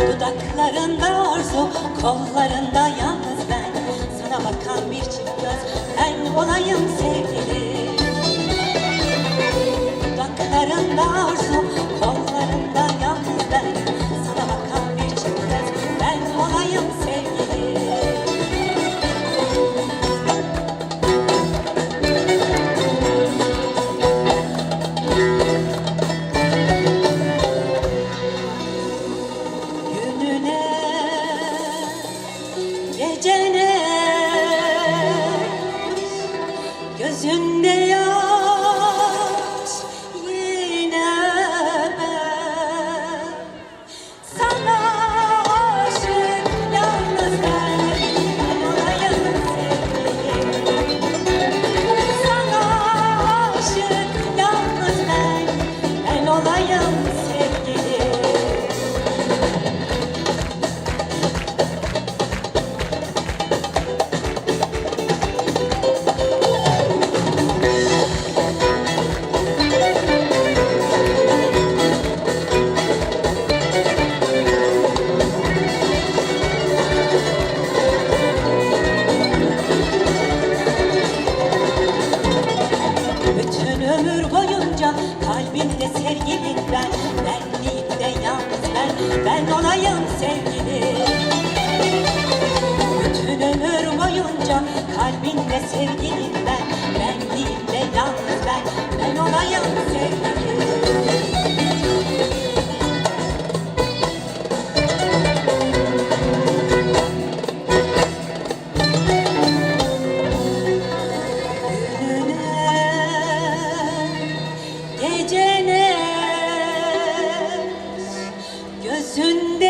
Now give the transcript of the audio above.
Dudaklarında arzu, kollarında yalnız ben. Sana bakan bir çift göz, ben olayım gecene Gözünde yaş kalbinde sevgilin ben. Benliğimde yalnız ben, ben olayım sevgili Bütün ömür boyunca kalbinde sevgilin ben. Benliğimde yalnız ben, ben olayım gözünde